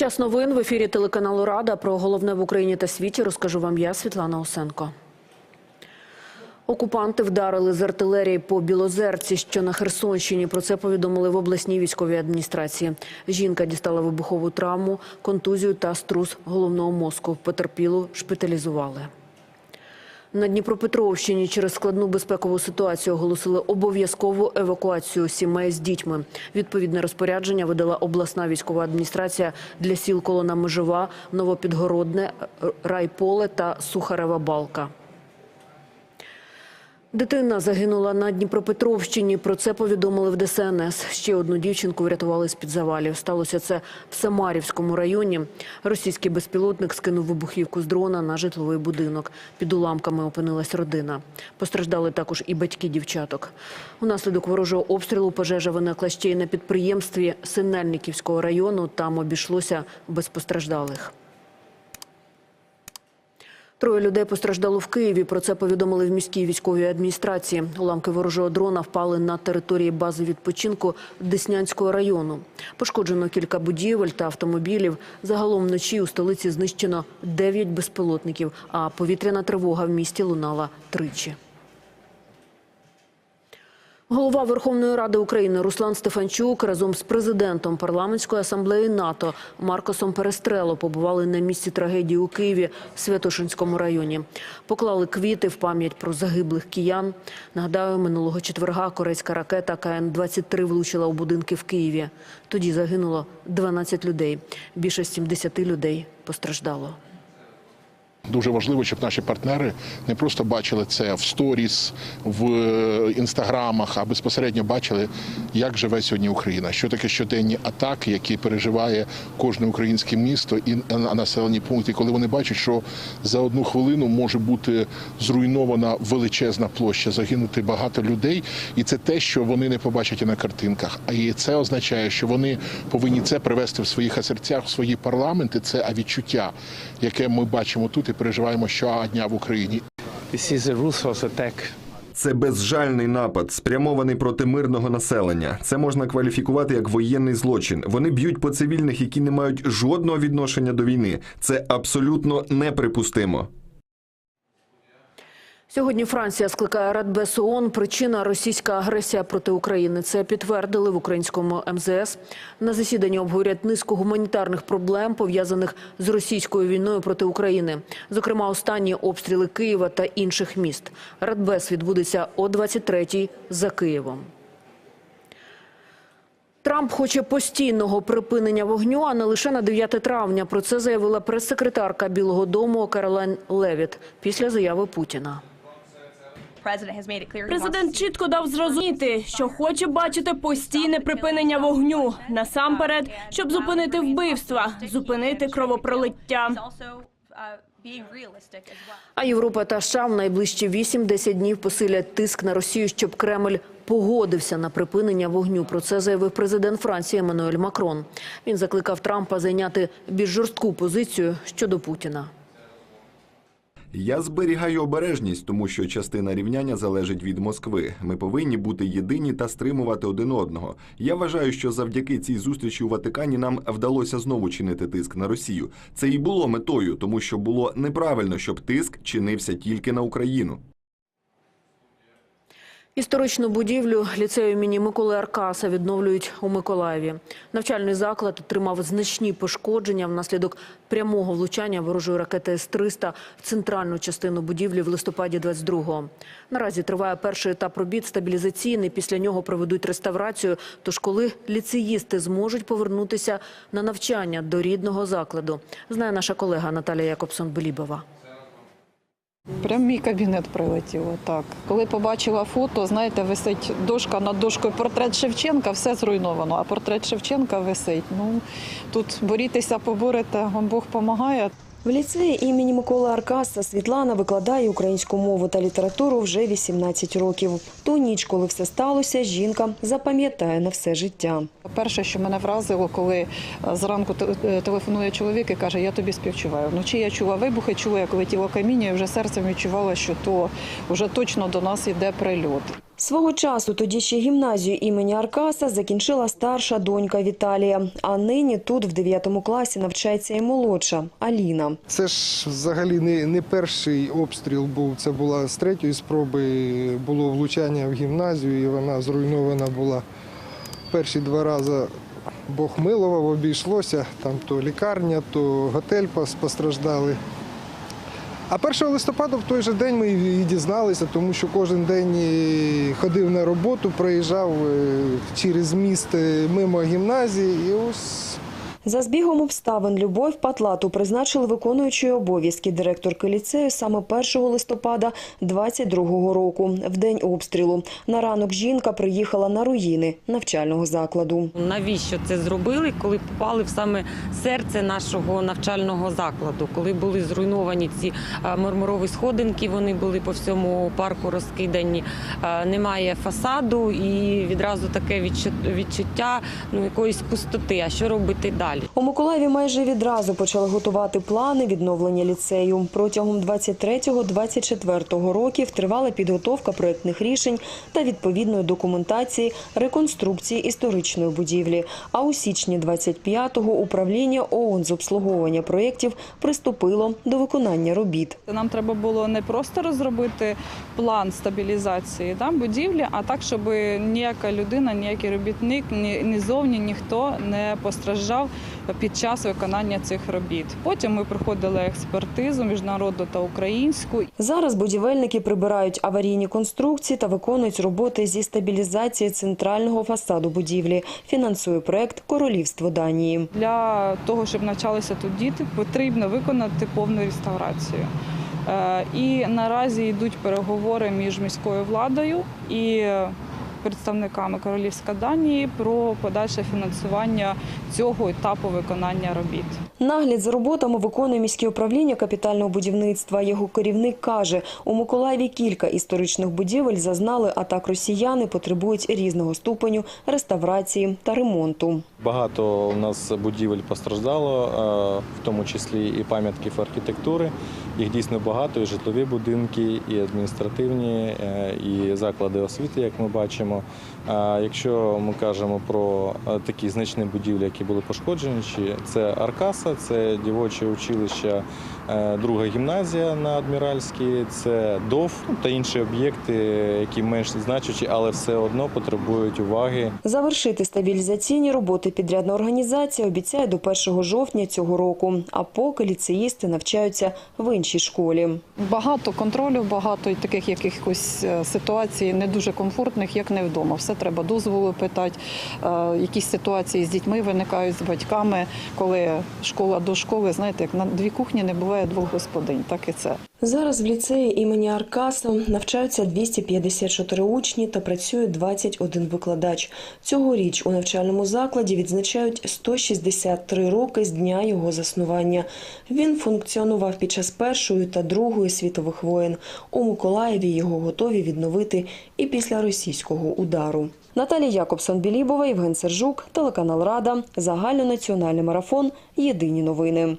Час новин в ефірі телеканалу Рада. Про головне в Україні та світі розкажу вам я, Світлана Осенко. Окупанти вдарили з артилерії по Білозерці, що на Херсонщині. Про це повідомили в обласній військовій адміністрації. Жінка дістала вибухову травму, контузію та струс головного мозку. Потерпілу шпиталізували. На Дніпропетровщині через складну безпекову ситуацію оголосили обов'язкову евакуацію сімей з дітьми. Відповідне розпорядження видала обласна військова адміністрація для сіл Колона Межова, Новопідгородне, Райполе та Сухарева Балка. Дитина загинула на Дніпропетровщині. Про це повідомили в ДСНС. Ще одну дівчинку врятували з-під завалів. Сталося це в Самарівському районі. Російський безпілотник скинув вибухівку з дрона на житловий будинок. Під уламками опинилась родина. Постраждали також і батьки дівчаток. Унаслідок ворожого обстрілу пожежа виникла ще й на підприємстві Синельниківського району. Там обійшлося без постраждалих. Троє людей постраждало в Києві. Про це повідомили в міській військовій адміністрації. Уламки ворожого дрона впали на території бази відпочинку Деснянського району. Пошкоджено кілька будівель та автомобілів. Загалом вночі у столиці знищено 9 безпілотників, а повітряна тривога в місті лунала тричі. Голова Верховної Ради України Руслан Стефанчук разом з президентом парламентської асамблеї НАТО Маркосом Перестрело побували на місці трагедії у Києві Святошинському районі. Поклали квіти в пам'ять про загиблих киян. Нагадаю, минулого четверга корейська ракета КН-23 влучила у будинки в Києві. Тоді загинуло 12 людей. Більше 70 людей постраждало. Дуже важливо, щоб наші партнери не просто бачили це в сторіс, в е, інстаграмах, а безпосередньо бачили, як живе сьогодні Україна, що таке щоденні атаки, які переживає кожне українське місто і на- населені пункти, коли вони бачать, що за одну хвилину може бути зруйнована величезна площа, загинути багато людей, і це те, що вони не побачать і на картинках. А і це означає, що вони повинні це привести в своїх серцях, в свої парламенти. Це відчуття, яке ми бачимо тут і переживаємо щодня в Україні. This is a ruthless attack. Це безжальний напад, спрямований проти мирного населення. Це можна кваліфікувати як воєнний злочин. Вони б'ють по цивільних, які не мають жодного відношення до війни. Це абсолютно неприпустимо. Сьогодні Франція скликає Радбез ООН. Причина – російська агресія проти України. Це підтвердили в українському МЗС. На засіданні обговорять низку гуманітарних проблем, пов'язаних з російською війною проти України. Зокрема, останні обстріли Києва та інших міст. Радбез відбудеться о 23-й за Києвом. Трамп хоче постійного припинення вогню, а не лише на 9 травня. Про це заявила прес-секретарка Білого Дому Каролайн Левіт після заяви Путіна. Президент чітко дав зрозуміти, що хоче бачити постійне припинення вогню насамперед, щоб зупинити вбивства, зупинити кровопролиття. А Європа та США в найближчі 8-10 днів посилять тиск на Росію, щоб Кремль погодився на припинення вогню. Про це заявив президент Франції Еммануель Макрон. Він закликав Трампа зайняти більш жорстку позицію щодо Путіна. Я зберігаю обережність, тому що частина рівняння залежить від Москви. Ми повинні бути єдині та стримувати один одного. Я вважаю, що завдяки цій зустрічі у Ватикані нам вдалося знову чинити тиск на Росію. Це і було метою, тому що було неправильно, щоб тиск чинився тільки на Україну. Історичну будівлю ліцею імені Миколи Аркаса відновлюють у Миколаєві. Навчальний заклад отримав значні пошкодження внаслідок прямого влучання ворожої ракети С-300 в центральну частину будівлі в листопаді 22-го. Наразі триває перший етап робіт стабілізаційний. Після нього проведуть реставрацію. Тож коли ліцеїсти зможуть повернутися на навчання до рідного закладу, знає наша колега Наталія Якобсон-Белібова. Прям мій кабінет прилетіло. Так, коли побачила фото, знаєте, висить дошка над дошкою портрет Шевченка, все зруйновано. А портрет Шевченка висить. Ну тут борітеся, поборете, вам Бог допомагає. В ліцеї імені Миколи Аркаса Світлана викладає українську мову та літературу вже 18 років. Ту ніч, коли все сталося, жінка запам'ятає на все життя. Перше, що мене вразило, коли е, зранку е, телефонує чоловік і каже, я тобі співчуваю. Вночі я чула вибухи, чула, як летіло каміння, і вже серцем відчувала, що то вже точно до нас йде прильот. Свого часу тоді ще гімназію імені Аркаса закінчила старша донька Віталія. А нині тут в 9 класі навчається і молодша Аліна. Це ж взагалі не, не перший обстріл був. Це була з третьої спроби. Було влучання в гімназію, і вона зруйнована була перші два рази. Бог милував, обійшлося. Там то лікарня, то готель постраждали. А 1 листопада в той же день ми і дізналися, тому що кожен день ходив на роботу, проїжджав е, через міст е, мимо гімназії. І ось За збігом обставин Любов Патлату призначили виконуючою обов'язки директорки ліцею саме 1 листопада 22 року, в день обстрілу. На ранок жінка приїхала на руїни навчального закладу. Навіщо це зробили, коли попали в саме серце нашого навчального закладу, коли були зруйновані ці е, мармурові сходинки, вони були по всьому парку розкидані. е, Немає фасаду і відразу таке відчуття ну якоїсь пустоти. А що робити далі? У Миколаєві майже відразу почали готувати плани відновлення ліцею. Протягом 23-24 років тривала підготовка проєктних рішень та відповідної документації реконструкції історичної будівлі. А у січні 25-го управління ООН з обслуговування проєктів приступило до виконання робіт. Нам треба було не просто розробити план стабілізації да, будівлі, а так, щоб ніяка людина, ніякий робітник, ні, ні зовні ніхто не постраждав під час виконання цих робіт. Потім ми проходили експертизу міжнародну та українську. Зараз будівельники прибирають аварійні конструкції та виконують роботи зі стабілізації центрального фасаду будівлі. Фінансує проект Королівство Данії. Для того, щоб навчалися тут діти, потрібно виконати повну реставрацію. Е, І наразі йдуть переговори між міською владою і представниками Королівська Данії про подальше фінансування цього етапу виконання робіт. Нагляд за роботами виконує міське управління капітального будівництва. Його керівник каже, у Миколаєві кілька історичних будівель зазнали атак росіяни, потребують різного ступеню реставрації та ремонту. Багато у нас будівель постраждало, е, в тому числі і пам'ятків архітектури. Їх дійсно багато, і житлові будинки, і адміністративні, е, і заклади освіти, як ми бачимо. Якщо ми кажемо про е, такі значні будівлі, які були пошкоджені, це Аркаса, це дівоче училище, друга гімназія на Адміральській, це ДОВ ну, та інші об'єкти, які менш значущі, але все одно потребують уваги Завершити стабілізаційні роботи підрядна організація обіцяє до 1 жовтня цього року. А поки ліцеїсти навчаються в іншій школі. Багато контролю, багато таких якихось е, ситуацій не дуже комфортних, як не вдома. Все треба дозволу питати. Е, Якісь ситуації з дітьми виникають з батьками, коли школа до школи, знаєте, як на дві кухні не буває двох господинь, так і це. Зараз в ліцеї імені Аркаса навчаються 254 учні та працює 21 викладач. Цьогоріч у навчальному закладі відзначають 163 роки з дня його заснування. Він функціонував під час Першої та Другої світових воєн. У Миколаєві його готові відновити і після російського удару. Наталія Якобсон-Білібова, Євген Сержук, телеканал Рада, загальнонаціональний марафон. Єдині новини.